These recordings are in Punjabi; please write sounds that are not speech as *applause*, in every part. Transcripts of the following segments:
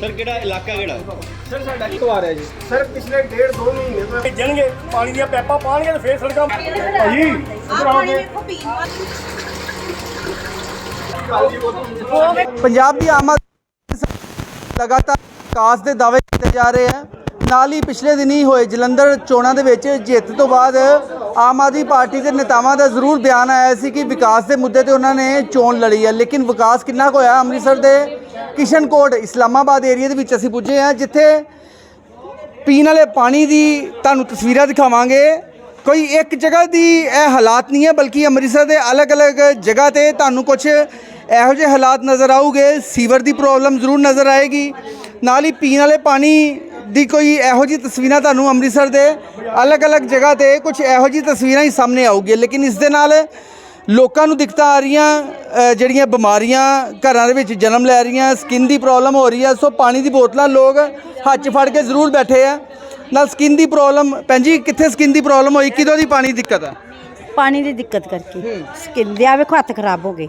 ਸਰ ਕਿਹੜਾ ਇਲਾਕਾ ਕਿਹੜਾ? ਸਰ ਸਾਡਾ ਕਿਤੋਂ ਆ ਰਿਹਾ ਜੀ। ਸਰ ਪਿਛਲੇ ਡੇਢ ਦੋ ਮਹੀਨੇ ਤੋਂ ਭੇਜਣਗੇ ਪਾਣੀ ਦੀਆਂ ਪੈਪਾਂ ਪਾਣਗੇ ਤੇ ਫੇਰ ਸੜਕਾਂ ਭਾਜੀ। ਪੰਜਾਬ ਦੀ ਆਮ ਲਗਾਤਾਰ ਵਿਕਾਸ ਦੇ ਦਾਅਵੇ ਕੀਤੇ ਜਾ ਰਹੇ ਹੈ। ਨਾਲ ਹੀ ਪਿਛਲੇ ਦਿਨੀ ਹੋਏ ਜਲੰਧਰ ਚੋਣਾਂ ਦੇ ਵਿੱਚ ਜਿੱਤ ਤੋਂ ਬਾਅਦ ਆਮ ਆਦਮੀ ਪਾਰਟੀ ਦੇ ਨੇਤਾਵਾਂ ਦਾ ਜ਼ਰੂਰ ਬਿਆਨ ਆਇਆ ਸੀ ਕਿ ਵਿਕਾਸ ਦੇ ਮੁੱਦੇ ਤੇ ਉਹਨਾਂ ਨੇ ਚੋਣ ਲੜੀ ਹੈ। ਲੇਕਿਨ ਵਿਕਾਸ ਕਿੰਨਾ ਕੁ ਹੋਇਆ? ਅੰਮ੍ਰਿਤਸਰ ਦੇ ਕਿਸ਼ਨਕੋਟ, ਇਸਲਾਮਾਬਾਦ ਏਰੀਆ ਦੇ ਵਿੱਚ ਅਸੀਂ ਪੁੱਜੇ ਹਾਂ, ਜਿੱਥੇ ਪੀਣ ਵਾਲੇ ਪਾਣੀ ਦੀ ਤੁਹਾਨੂੰ ਤਸਵੀਰਾਂ ਦਿਖਾਵਾਂਗੇ। ਕੋਈ ਇੱਕ ਜਗ੍ਹਾ ਦੀ ਇਹ ਹਾਲਾਤ ਨਹੀਂ ਹੈ, ਬਲਕਿ ਅੰਮ੍ਰਿਤਸਰ ਦੇ ਅਲੱਗ-ਅਲੱਗ ਜਗ੍ਹਾ ਤੇ ਤੁਹਾਨੂੰ ਕੁਝ ਇਹੋ ਜਿਹੇ ਹਾਲਾਤ ਨਜ਼ਰ ਆਉਗੇ, ਸੀਵਰ ਦੀ ਪ੍ਰੋਬਲਮ ਜ਼ਰੂਰ ਨਜ਼ਰ ਆਏਗੀ। ਨਾਲ ਹੀ ਪੀਣ ਵਾਲੇ ਪਾਣੀ ਦੀ ਕੋਈ ਇਹੋ ਜਿਹੀ ਤਸਵੀਰਾਂ ਤੁਹਾਨੂੰ ਅੰਮ੍ਰਿਤਸਰ ਦੇ ਅਲੱਗ-ਅਲੱਗ ਜਗ੍ਹਾ ਤੇ ਕੁਝ ਇਹੋ ਜਿਹੀ ਤਸਵੀਰਾਂ ਹੀ ਸਾਹਮਣੇ ਆਉਗੀ ਲੇਕਿਨ ਇਸ ਦੇ ਨਾਲ ਲੋਕਾਂ ਨੂੰ ਦਿੱਕਤਾਂ ਆ ਰਹੀਆਂ ਜਿਹੜੀਆਂ ਬਿਮਾਰੀਆਂ ਘਰਾਂ ਦੇ ਵਿੱਚ ਜਨਮ ਲੈ ਰਹੀਆਂ ਸਕਿਨ ਦੀ ਪ੍ਰੋਬਲਮ ਹੋ ਰਹੀ ਹੈ ਸੋ ਪਾਣੀ ਦੀ ਬੋਤਲਾਂ ਲੋਕ ਹੱਥ ਫੜ ਕੇ ਜ਼ਰੂਰ ਬੈਠੇ ਆ। ਨਾਲ ਸਕਿਨ ਦੀ ਪ੍ਰੋਬਲਮ ਭੈਣ ਜੀ ਕਿੱਥੇ ਸਕਿਨ ਦੀ ਪ੍ਰੋਬਲਮ ਹੋਈ? ਕਿਦੋਂ ਦੀ ਪਾਣੀ ਦੀ ਦਿੱਕਤ ਆ? ਪਾਣੀ ਦੀ ਦਿੱਕਤ ਕਰਕੇ। ਸਕਿਨ ਦੇ ਆ ਵੇਖੋ ਹੱਥ ਖਰਾਬ ਹੋ ਗਏ।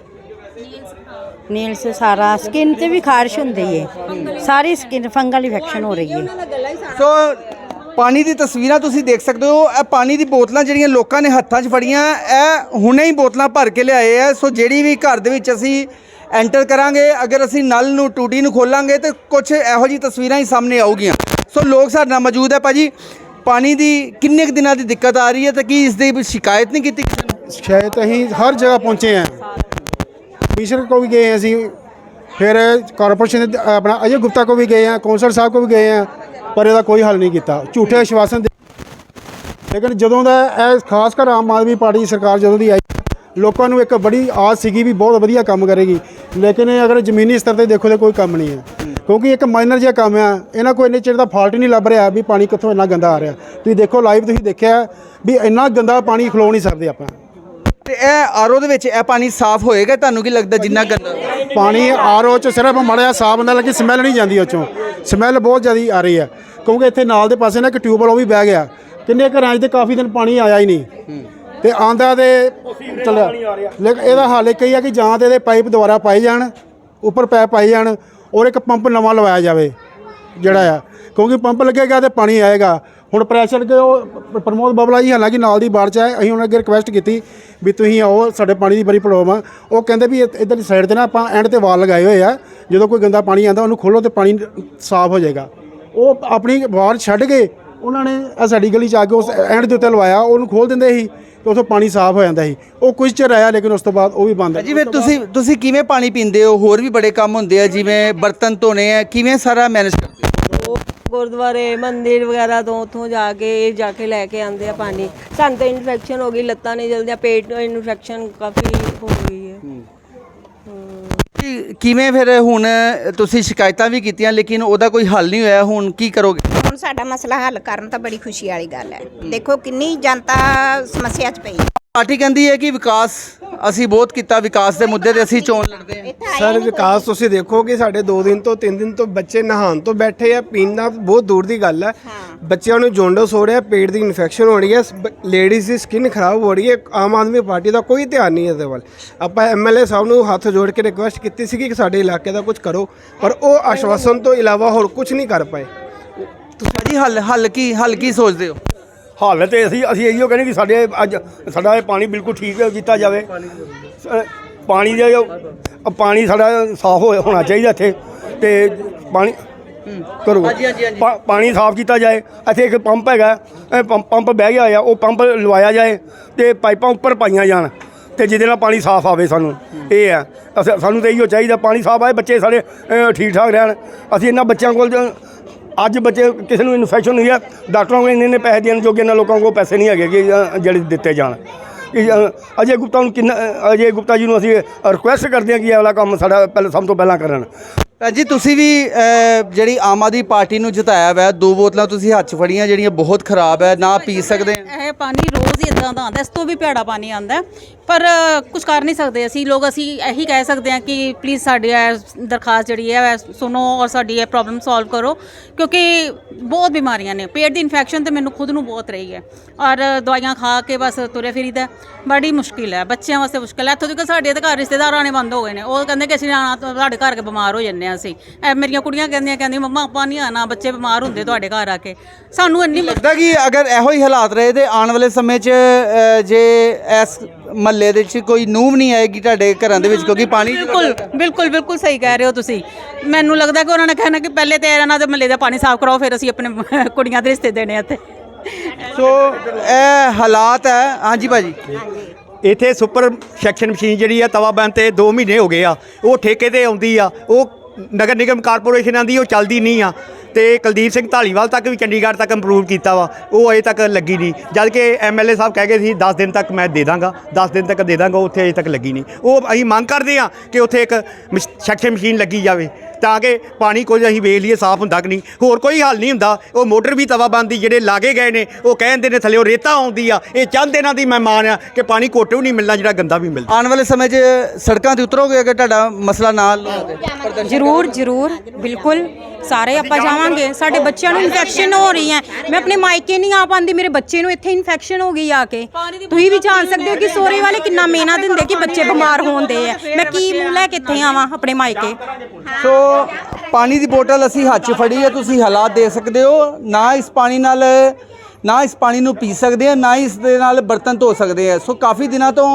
ਨੀਲਸ ਸਾਰਾ ਸਕਿਨ ਤੇ ਵੀ ਖਾਰਸ਼ ਹੁੰਦੀ ਹੈ ਸਾਰੀ ਸਕਿਨ ਫੰਗਲ ਇਨਫੈਕਸ਼ਨ ਹੋ ਰਹੀ ਹੈ ਸੋ ਪਾਣੀ ਦੀ ਤਸਵੀਰਾਂ ਤੁਸੀਂ ਦੇਖ ਸਕਦੇ ਹੋ, ਇਹ ਪਾਣੀ ਦੀ ਬੋਤਲਾਂ ਜਿਹੜੀਆਂ ਲੋਕਾਂ ਨੇ ਹੱਥਾਂ 'ਚ ਫੜੀਆਂ, ਇਹ ਹੁਣੇ ਹੀ ਬੋਤਲਾਂ ਭਰ ਕੇ ਲਿਆਏ ਆ। ਸੋ ਜਿਹੜੀ ਵੀ ਘਰ ਦੇ ਵਿੱਚ ਅਸੀਂ ਐਂਟਰ ਕਰਾਂਗੇ, ਅਗਰ ਅਸੀਂ ਨਲ ਨੂੰ, ਟੂਟੀ ਨੂੰ ਖੋਲਾਂਗੇ ਤੇ ਕੁਝ ਇਹੋ ਜਿਹੀ ਤਸਵੀਰਾਂ ਹੀ ਸਾਹਮਣੇ ਆਉਗੀਆਂ ਸੋ ਲੋਕ ਸਾਡੇ ਨਾਲ ਮੌਜੂਦ ਹੈ ਭਾਜੀ, ਪਾਣੀ ਦੀ ਕਿੰਨੇ ਕੁ ਦਿਨਾਂ ਦੀ ਦਿੱਕਤ ਆ ਰਹੀ ਹੈ ਤੇ ਕੀ ਇਸ ਦੀ ਸ਼ਿਕਾਇਤ ਨਹੀਂ ਕੀਤੀ ਕਿਸੇ ਨੇ? ਸ਼ਾਇਦ ਅਸੀਂ ਹਰ ਜਗ੍ਹਾ ਪਹੁੰਚੇ ਆ ਕਮਿਸ਼ਨਰ ਕੋ ਵੀ ਗਏ ਅਸੀਂ, ਫਿਰ ਕਾਰਪੋਰੇਸ਼ਨ ਆਪਣਾ ਅਜੇ ਗੁਪਤਾ ਕੋ ਵੀ ਗਏ ਆ ਕੌਂਸਲ ਸਾਹਿਬ ਕੋ ਵੀ ਗਏ ਆ ਪਰ ਇਹਦਾ ਕੋਈ ਹੱਲ ਨਹੀਂ ਕੀਤਾ। ਝੂਠੇ ਆਸ਼ਵਾਸਨ ਦੇ ਲੇਕਿਨ ਜਦੋਂ ਦਾ ਇਹ ਖਾਸ ਕਰ ਆਮ ਆਦਮੀ ਪਾਰਟੀ ਦੀ ਸਰਕਾਰ ਜਦੋਂ ਦੀ ਆਈ ਲੋਕਾਂ ਨੂੰ ਇੱਕ ਬੜੀ ਆਸ ਸੀਗੀ ਵੀ ਬਹੁਤ ਵਧੀਆ ਕੰਮ ਕਰੇਗੀ। ਲੇਕਿਨ ਇਹ ਅਗਰ ਜ਼ਮੀਨੀ ਸਤਰ ਤੇ ਦੇਖੋ ਤੇ ਕੋਈ ਕੰਮ ਨਹੀਂ ਹੈ। ਕਿਉਂਕਿ ਇੱਕ ਮਾਈਨਰ ਜਿਹਾ ਕੰਮ ਆ ਇਹਨਾਂ ਕੋਈ ਇੰਨੇ ਚਿਰ ਦਾ ਫਾਲਟ ਹੀ ਨਹੀਂ ਲੱਭ ਰਿਹਾ ਵੀ ਪਾਣੀ ਕਿੱਥੋਂ ਇੰਨਾ ਗੰਦਾ ਆ ਰਿਹਾ। ਤੁਸੀਂ ਦੇਖੋ ਲਾਈਵ ਤੁਸੀਂ ਦੇਖਿਆ ਵੀ ਇੰਨਾ ਗੰਦਾ ਪਾਣੀ ਖਲੋ ਨਹੀਂ ਸਕਦੇ ਆਪਾਂ। ਤੇ ਇਹ ਆਰਓ ਦੇ ਵਿੱਚ ਇਹ ਪਾਣੀ ਸਾਫ਼ ਹੋਏਗਾ? ਤੁਹਾਨੂੰ ਕੀ ਲੱਗਦਾ ਜਿੰਨਾ ਗੰਦਾ ਪਾਣੀ ਆਰਓ ਚ ਸਿਰਫ ਮੜਿਆ ਸਾਫ਼ ਹੁੰਦਾ ਲੇਕਿਨ ਸਮੈਲ ਨਹੀਂ ਜਾਂਦੀ ਉਹ ਚੋਂ। ਸਮੈਲ ਬਹੁਤ ਜ਼ਿਆਦੀ ਆ ਰਹੀ ਹੈ। ਕਿਉਂਕਿ ਇੱਥੇ ਨਾਲ ਦੇ ਪਾਸੇ ਨਾ ਇੱਕ ਟਿਊਬਵੈਲ ਉਹ ਵੀ ਬਹਿ ਗਿਆ। ਕਿੰਨੇ ਘਰਾਂ 'ਚ ਤੇ ਕਾਫੀ ਦਿਨ ਪਾਣੀ ਆਇਆ ਹੀ ਨਹੀਂ। ਤੇ ਆਂਦਾ ਤੇ ਚੱਲਿਆ। ਲੇਕਿਨ ਇਹਦਾ ਹਾਲ ਇੱਕ ਹੀ ਆ ਕਿ ਜਾਂ ਤੇ ਇਹਦੇ ਪਾਈਪ ਦੁਬਾਰਾ ਪਾਏ ਜਾਣ, ਉੱਪਰ ਪੈਪ ਪਾਏ ਜਾਣ, ਔਰ ਇੱਕ ਪੰਪ ਨਵਾਂ ਲਵਾਇਆ ਜਾਵੇ, ਜਿਹੜਾ ਆ। ਕਿਉਂਕਿ ਪੰਪ ਲੱਗੇਗਾ ਤੇ ਪਾਣੀ ਆਏਗਾ। ਹੁਣ ਪ੍ਰੈਸ਼ਰ ਕਿ ਉਹ ਪ੍ਰਮੋਦ ਬਬਲਾ ਜੀ ਹਾਲਾਂਕਿ ਨਾਲ ਦੀ ਬਾੜ ਚ ਹੈ ਅਸੀਂ ਉਹਨਾਂ ਅੱਗੇ ਰਿਕੁਐਸਟ ਕੀਤੀ ਵੀ ਤੁਸੀਂ ਆਓ ਸਾਡੇ ਪਾਣੀ ਦੀ ਬੜੀ ਪ੍ਰੋਬਲਮ ਆ। ਉਹ ਕਹਿੰਦੇ ਵੀ ਇਧਰ ਦੀ ਸਾਈਡ ਤੇ ਨਾ ਆਪਾਂ ਐਂਡ ਤੇ ਵਾਲ ਲਗਾਏ ਹੋਏ ਆ ਜਦੋਂ ਕੋਈ ਗੰਦਾ ਪਾਣੀ ਆਂਦਾ ਉਹਨੂੰ ਖੋਲੋ ਤੇ ਪਾਣੀ ਸਾਫ਼ ਹੋ ਜਾਏਗਾ। ਉਹ ਆਪਣੀ ਵਾਲ ਛੱਡ ਕੇ ਉਹਨਾਂ ਨੇ ਆਹ ਸਾਡੀ ਗਲੀ ਚ ਆ ਕੇ ਉਸ ਐਂਡ ਦੇ ਉੱਤੇ ਲਵਾਇਆ ਉਹਨੂੰ ਖੋਲ ਦਿੰਦੇ ਸੀ ਤੇ ਉਥੋਂ ਪਾਣੀ ਸਾਫ਼ ਹੋ ਜਾਂਦਾ ਸੀ। ਉਹ ਕੁਝ ਚਿਰ ਆਇਆ ਲੇਕਿਨ ਉਸ ਤੋਂ ਬਾਅਦ ਉਹ ਵੀ ਬੰਦ ਜੀ ਫਿਰ ਤੁਸੀਂ ਤੁਸੀਂ ਕਿਵੇਂ ਪਾਣੀ ਪੀਂਦੇ ਹੋ? ਹੋਰ ਵੀ ਬੜੇ ਕੰਮ ਹੁੰਦੇ ਆ ਜਿਵੇਂ ਬਰਤਨ ਧੋਣੇ ਆ ਕਿਵੇਂ ਸਾਰਾ ਮੈਨੇਜ ਕਰਦੇ ਹੋ? ਗੁਰਦੁਆਰੇ ਮੰਦਿਰ ਵਗੈਰਾ ਤੋਂ ਉੱਥੋਂ ਜਾ ਕੇ ਜਾ ਕੇ ਲੈ ਕੇ ਆਉਂਦੇ ਆ ਪਾਣੀ। ਸਾਨੂੰ ਤਾਂ ਇਨਫੈਕਸ਼ਨ ਹੋ ਗਈ ਲੱਤਾਂ ਨਹੀਂ ਜਲਦੀਆਂ ਪੇਟ ਇਨਫੈਕਸ਼ਨ ਕਾਫੀ ਹੋ ਗਈ ਹੈ। ਕੀ- ਕਿਵੇਂ ਫਿਰ ਹੁਣ ਤੁਸੀਂ ਸ਼ਿਕਾਇਤਾਂ ਵੀ ਕੀਤੀਆਂ ਲੇਕਿਨ ਉਹਦਾ ਕੋਈ ਹੱਲ ਨਹੀਂ ਹੋਇਆ ਹੁਣ ਕੀ ਕਰੋਗੇ? ਹੁਣ ਸਾਡਾ ਮਸਲਾ ਹੱਲ ਕਰਨ ਤਾਂ ਬੜੀ ਖੁਸ਼ੀ ਵਾਲੀ ਗੱਲ ਹੈ। ਦੇਖੋ ਕਿੰਨੀ ਜਨਤਾ ਸਮੱਸਿਆ 'ਚ ਪਈ ਹੈ। ਪਾਰਟੀ ਕਹਿੰਦੀ ਹੈ ਕਿ ਵਿਕਾਸ ਅਸੀਂ ਬਹੁਤ ਕੀਤਾ ਵਿਕਾਸ ਦੇ ਮੁੱਦੇ ਤੇ ਅਸੀਂ ਚੋਣ ਲੜਦੇ ਹਾਂ। ਸਰ ਵਿਕਾਸ ਤੁਸੀਂ ਦੇਖੋ ਕਿ ਸਾਡੇ 2 ਦਿਨ ਤੋਂ 3 ਦਿਨ ਤੋਂ ਬੱਚੇ ਨਹਾਉਣ ਤੋਂ ਬੈਠੇ ਆ ਪੀਣਾ ਬਹੁਤ ਦੂਰ ਦੀ ਗੱਲ ਹੈ। ਬੱਚਿਆਂ ਨੂੰ ਜੌਂਡਸ ਹੋ ਰਿਹਾ ਪੇਟ ਦੀ ਇਨਫੈਕਸ਼ਨ ਹੋ ਰਹੀ ਹੈ ਲੇਡੀਜ਼ ਦੀ ਸਕਿਨ ਖਰਾਬ ਹੋ ਰਹੀ ਹੈ ਆਮ ਆਦਮੀ ਪਾਰਟੀ ਦਾ ਕੋਈ ਧਿਆਨ ਨਹੀਂ ਇਹਦੇ ਵੱਲ। ਆਪਾਂ ਐਮਐਲਏ ਸਾਹਿਬ ਨੂੰ ਹੱਥ ਜੋੜ ਕੇ ਰਿਕੁਐਸਟ ਕੀਤੀ ਸੀ ਕਿ ਸਾਡੇ ਇਲਾਕੇ ਦਾ ਕੁਝ ਕਰੋ ਪਰ ਉਹ ਆਸ਼ਵਾਸਨ ਤੋਂ ਇਲਾਵਾ ਹੋਰ ਕੁਝ ਨਹੀਂ ਕਰ ਪਾਏ। ਭਾਜੀ ਹੱਲ ਹੱਲ ਕੀ ਹੱਲ ਕੀ ਸੋਚਦੇ ਹੋ? ਹਾਲ ਤੇ ਅਸੀਂ ਅਸੀਂ ਇਹੋ ਕਹਿੰਦੇ ਕਿ ਸਾਡੇ ਅੱਜ ਸਾਡਾ ਇਹ ਪਾਣੀ ਬਿਲਕੁਲ ਠੀਕ ਕੀਤਾ ਜਾਵੇ। ਪਾਣੀ ਦਾ ਅ, ਪਾਣੀ ਸਾਡਾ ਸਾਫ਼ ਹੋ- ਹੋਣਾ ਚਾਹੀਦਾ ਇੱਥੇ ਤੇ ਪਾਣੀ ਕਰੋ। ਹਾਂਜੀ, ਹਾਂਜੀ, ਹਾਂਜੀ। ਪਾ- ਪਾਣੀ ਸਾਫ਼ ਕੀਤਾ ਜਾਏ। ਇੱਥੇ ਇੱਕ ਪੰਪ ਹੈਗਾ ਇਹ ਪੰਪ ਪੰਪ ਬਹਿ ਗਿਆ ਹੋਇਆ ਉਹ ਪੰਪ ਲਵਾਇਆ ਜਾਏ ਤੇ ਪਾਈਪਾਂ ਉੱਪਰ ਪਾਈਆਂ ਜਾਣ ਤੇ ਜਿਹਦੇ ਨਾਲ ਪਾਣੀ ਸਾਫ਼ ਆਵੇ ਸਾਨੂੰ। ਇਹ ਆ। ਅਸ- ਸਾਨੂੰ ਤਾਂ ਇਹੋ ਚਾਹੀਦਾ ਪਾਣੀ ਸਾਫ਼ ਆਏ ਬੱਚੇ ਸਾਡੇ ਅ, ਠੀਕ ਠਾਕ ਰਹਿਣ। ਅਸੀਂ ਇਹਨਾਂ ਬੱਚਿਆਂ ਕੋਲ ਜ- ਅੱਜ ਬੱਚੇ ਕਿਸੇ ਨੂੰ ਇਨਫੈਕਸ਼ਨ ਹੋਈ ਹੈ ਡਾਕਟਰਾਂ ਕੋਲ ਇੰਨੇ ਇੰਨੇ ਪੈਸੇ ਦੇਣ ਜੋਗੇ ਇਹਨਾਂ ਲੋਕਾਂ ਕੋਲ ਪੈਸੇ ਨਹੀਂ ਹੈਗੇ ਕਿ ਜਿਹੜੇ ਦਿੱਤੇ ਜਾਣ। ਕਿ, ਅ, ਅਜੇ ਗੁਪਤਾ ਨੂੰ ਕਿੰਨਾ ਅ, ਅਜੇ ਗੁਪਤਾ ਜੀ ਨੂੰ ਅਸੀਂ ਰਿਕੁਐਸਟ ਕਰਦੇ ਹਾਂ ਕਿ ਇਹ ਵਾਲਾ ਕੰਮ ਸਾਡਾ ਪਹਿਲਾਂ ਸਭ ਤੋਂ ਪਹਿਲਾਂ ਕਰਨ। ਭੈਣ ਜੀ ਤੁਸੀਂ ਵੀ ਅਹ, ਜਿਹੜੀ ਆਮ ਆਦਮੀ ਪਾਰਟੀ ਨੂੰ ਜਿਤਾਇਆ ਹੋਇਆ ਦੋ ਬੋਤਲਾਂ ਤੁਸੀਂ ਹੱਥ 'ਚ ਫੜੀਆਂ ਜਿਹੜੀਆਂ ਬਹੁਤ ਖਰਾਬ ਹੈ ਨਾ ਪੀ ਸਕਦੇ ਇਹ ਪਾਣੀ ਰੋਜ਼ ਹੀ ਇਦਾਂ ਦਾ ਆਉਂਦਾ ਇਸ ਤੋਂ ਵੀ ਭੈੜਾ ਪਾਣੀ ਆਉਂਦਾ ਹੈ। ਪਰ ਕੁਝ ਕਰ ਨਹੀਂ ਸਕਦੇ ਅਸੀਂ ਲੋਕ ਅਸੀਂ ਇਹੀ ਕਹਿ ਸਕਦੇ ਹਾਂ ਕਿ ਪਲੀਜ਼ ਸਾਡੀ ਇਹ ਦਰਖਾਸਤ ਜਿਹੜੀ ਹੈ ਇਹ ਸੁਣੋ ਔਰ ਸਾਡੀ ਇਹ ਪ੍ਰੋਬਲਮ ਸੋਲਵ ਕਰੋ ਕਿਉਂਕਿ ਬਹੁਤ ਬਿਮਾਰੀਆਂ ਨੇ ਪੇਟ ਦੀ ਇਨਫੈਕਸ਼ਨ ਤੇ ਮੈਨੂੰ ਖੁਦ ਨੂੰ ਬਹੁਤ ਰਹੀ ਹੈ ਔਰ ਦਵਾਈਆਂ ਖਾ ਕੇ ਬਸ ਤੁਰੇ ਫਿਰੀਦਾ ਹੈ। ਬੜੀ ਮੁਸ਼ਕਿਲ ਹੈ ਬੱਚਿਆਂ ਵਾਸਤੇ ਮੁਸ਼ਕਿਲ ਹੈ ਇੱਥੋਂ ਤੱਕ ਸਾਡੇ ਤੇ ਘਰ ਰਿਸ਼ਤੇਦਾਰ ਆਣੇ ਬੰਦ ਹੋ ਗਏ ਨੇ ਉਹ ਕਹਿੰਦੇ ਕਿ ਅਸੀਂ ਆਣਾ ਤੁਹਾਡੇ ਘਰ ਕੇ ਬਿਮਾਰ ਹੋ ਜੰਨੇ ਆ ਅਸੀਂ ਇਹ ਮੇਰੀਆਂ ਕੁੜੀਆਂ ਕਹਿੰਦੀਆਂ ਕਹਿੰਦੀਆਂ ਮੰਮਾ ਆਪਾਂ ਨਹੀਂ ਆਣਾ ਬੱਚੇ ਬਿਮਾਰ ਹੁੰਦੇ ਤੁਹਾਡੇ ਘਰ ਆ ਕੇ। ਸਾਨੂੰ ਇੰਨੀ ਲੱਗਦਾ ਕਿ ਅਗਰ ਇਹੋ ਹੀ ਹਾਲਾਤ ਰਹੇ ਤੇ ਆਉਣ ਵਾਲੇ ਸਮੇਂ 'ਚ ਅ, ਜੇ ਇਸ ਮਹੱਲੇ ਦੇ ਵਿੱਚ ਕੋਈ ਨੂੰਹ ਨਹੀਂ ਆਏਗੀ ਤੁਹਾਡੇ ਘਰਾਂ ਦੇ ਵਿੱਚ ਕਿਉਂਕਿ ਪਾਣੀ ਬਿਲਕੁਲ ਬਿਲਕੁਲ ਬਿਲਕੁਲ ਸਹੀ ਕਹਿ ਰਹੇ ਹੋ ਤੁਸੀਂ। ਮੈਨੂੰ ਲੱਗਦਾ ਕਿ ਉਹਨਾਂ ਨੇ ਕਹਿਣਾ ਕਿ ਪਹਿਲੇ ਤੇ ਇਹਨਾਂ ਦੇ ਮੱਲੇ ਦਾ ਪਾਣੀ ਸਾਫ਼ ਕਰਾਓ ਫਿਰ ਅਸੀਂ ਆਪਣੇ *laughs* ਕੁੜੀਆਂ ਦੇ ਰਿਸ਼ਤੇ ਦੇਣੇ ਆ ਇੱਥੇ। ਸੋ ਇਹ ਹਾਲਾਤ ਹੈ। ਹਾਂਜੀ ਭਾਜੀ। ਇੱਥੇ ਸੁਪਰ ਸੈਕਸ਼ਨ ਮਸ਼ੀਨ ਜਿਹੜੀ ਆ ਤਵਾ ਬੰਨ ਤੇ 2 ਮਹੀਨੇ ਹੋ ਗਏ ਆ। ਉਹ ਠੇਕੇ ਤੇ ਆਉਂਦੀ ਆ। ਉਹ ਨਗਰ ਨਿਗਮ ਕਾਰਪੋਰੇਸ਼ਨਾਂ ਦੀ ਉਹ ਚੱਲਦੀ ਨਹੀਂ ਆ ਤੇ ਕੁਲਦੀਪ ਸਿੰਘ ਢਾਲੀਵਾਲ ਤੱਕ ਵੀ ਚੰਡੀਗੜ੍ਹ ਤੱਕ ਇੰਪਰੂਵ ਕੀਤਾ ਵਾ, ਉਹ ਅਜੇ ਤੱਕ ਲੱਗੀ ਨਹੀਂ। ਜਦ ਕਿ ਐਮਐਲਏ ਸਾਹਿਬ ਕਹਿ ਗਏ ਸੀ 10 ਦਿਨ ਤੱਕ ਮੈਂ ਦੇ ਦਾਂਗਾ 10 ਦਿਨ ਤੱਕ ਦੇ ਦਾਂਗਾ ਉੱਥੇ ਅਜੇ ਤੱਕ ਲੱਗੀ ਨਹੀਂ। ਉਹ ਅਸੀਂ ਮੰਗ ਕਰਦੇ ਆ ਕਿ ਉੱਥੇ ਇੱਕ ਸੈਕਸ਼ਨ ਮਸ਼ੀਨ ਲੱਗੀ ਜਾਵੇ। ਤਾਂ ਕਿ ਪਾਣੀ ਕੁਝ ਅਸੀਂ ਵੇਖ ਲਈਏ ਸਾਫ਼ ਹੁੰਦਾ ਕਿ ਨਹੀਂ। ਹੋਰ ਕੋਈ ਹੱਲ ਨਹੀਂ ਹੁੰਦਾ। ਉਹ ਮੋਟਰ ਵੀ ਤਵਾ ਬੰਦੀ ਜਿਹੜੇ ਲਾਗੇ ਗਏ ਨੇ ਉਹ ਕਹਿੰਦੇ ਨੇ ਥੱਲੇ ਰੇਤਾ ਆਉਂਦੀ ਆ। ਇਹ ਚਾਹੁੰਦੇ ਨਾ ਦੀ ਮਹਿਮਾਨ ਆ ਕਿ ਪਾਣੀ ਵੀ ਨਹੀਂ ਮਿਲਣਾ ਜਿਹੜਾ ਗੰਦਾ ਵੀ ਮਿਲਦਾ। ਆਉਣ ਵਾਲੇ ਸਮੇਂ 'ਚ ਸੜਕਾਂ ਤੇ ਉਤਰੋਗੇ ਅਗਰ ਤੁਹਾਡਾ ਮਸਲਾ ਨਾ ਹੱਲ ਹੋਵੇ ਜ਼ਰੂਰ ਜ਼ਰੂਰ ਬਿਲਕੁਲ। ਸਾਰੇ ਆਪਾਂ ਜਾਵਾਂਗੇ। ਸਾਡੇ ਬੱਚਿਆਂ ਨੂੰ ਇਨਫੈਕਸ਼ਨ ਹੋ ਰਹੀ ਹੈ। ਮੈਂ ਆਪਣੇ ਮਾਇਕੇ ਨਹੀਂ ਆ ਪਾਉਂਦੀ ਮੇਰੇ ਬੱਚੇ ਨੂੰ ਇੱਥੇ ਇਨਫੈਕਸ਼ਨ ਹੋ ਗਈ ਆ ਕੇ। ਤੁਸੀਂ ਵੀ ਜਾਣ ਸਕਦੇ ਹੋ ਕਿ ਸੋਰੇ ਵਾਲੇ ਕਿੰਨਾ ਮੇਨਾ ਦਿੰਦੇ ਕਿ ਬੱਚੇ ਬਿਮਾਰ ਹੋਣਦੇ ਆ। ਮੈਂ ਕੀ ਮੂੰਹ ਲੈ ਕੇ ਇੱਥੇ ਆਵਾਂ ਆਪਣੇ ਮਾਇਕੇ? ਸੋ ਪਾਣੀ ਦੀ ਬੋਟਲ ਅਸੀਂ ਹੱਥ 'ਚ ਫੜੀ ਹੈ ਤੁਸੀਂ ਹਾਲਾਤ ਦੇਖ ਸਕਦੇ ਹੋ। ਨਾ ਇਸ ਪਾਣੀ ਨਾਲ ਨਾ ਇਸ ਪਾਣੀ ਨੂੰ ਪੀ ਸਕਦੇ ਆ ਨਾ ਇਸ ਦੇ ਨਾਲ ਬਰਤਨ ਧੋ ਸਕਦੇ ਆ ਸੋ ਕਾਫੀ ਦਿਨਾਂ ਤੋਂ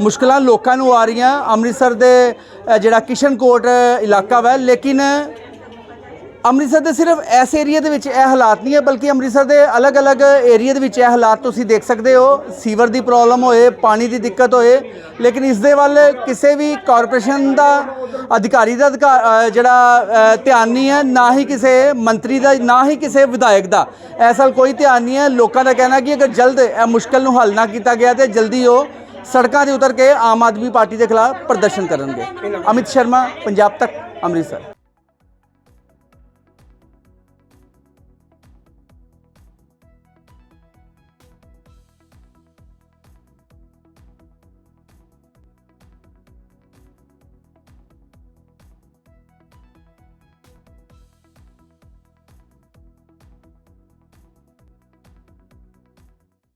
ਮੁਸ਼ਕਲਾਂ ਲੋਕਾਂ ਨੂੰ ਆ ਰਹੀਆਂ। ਅੰਮ੍ਰਿਤਸਰ ਦੇ ਅ, ਜਿਹੜਾ ਕਿਸ਼ਨਕੋਟ ਇਲਾਕਾ ਵਾ ਲੇਕਿਨ ਅੰਮ੍ਰਿਤਸਰ ਦੇ ਸਿਰਫ ਇਸ ਏਰੀਆ ਦੇ ਵਿੱਚ ਇਹ ਹਾਲਾਤ ਨਹੀਂ ਹੈ, ਬਲਕਿ ਅੰਮ੍ਰਿਤਸਰ ਦੇ ਅਲੱਗ-ਅਲੱਗ ਏਰੀਆ ਦੇ ਵਿੱਚ ਇਹ ਹਾਲਾਤ ਤੁਸੀਂ ਦੇਖ ਸਕਦੇ ਹੋ। ਸੀਵਰ ਦੀ ਪ੍ਰੋਬਲਮ ਹੋਏ, ਪਾਣੀ ਦੀ ਦਿੱਕਤ ਹੋਏ, ਲੇਕਿਨ ਇਸ ਦੇ ਵੱਲ ਕਿਸੇ ਵੀ ਕਾਰਪੋਰੇਸ਼ਨ ਦਾ, ਅਧਿਕਾਰੀ ਦਾ ਅਧਿਕਾਰ ਜਿਹੜਾ ਧਿਆਨ ਨਹੀਂ ਹੈ, ਨਾ ਹੀ ਕਿਸੇ ਮੰਤਰੀ ਦਾ, ਨਾ ਹੀ ਕਿਸੇ ਵਿਧਾਇਕ ਦਾ। ਐਸਾ ਕੋਈ ਧਿਆਨ ਨਹੀਂ ਹੈ। ਲੋਕਾਂ ਦਾ ਕਹਿਣਾ ਕਿ ਅਗਰ ਜਲਦ ਇਹ ਮੁਸ਼ਕਲ ਨੂੰ ਹੱਲ ਨਾ ਕੀਤਾ ਗਿਆ ਤੇ ਜਲਦੀ ਉਹ ਸੜਕਾਂ ਤੇ ਉਤਰ ਕੇ ਆਮ ਆਦਮੀ ਪਾਰਟੀ ਦੇ ਖਿਲਾਫ ਪ੍ਰਦਰਸ਼ਨ ਕਰਨਗੇ। ਅਮਿਤ ਸ਼ਰਮਾ, ਪੰਜਾਬ ਤੱਕ, ਅੰਮ੍ਰਿਤਸਰ।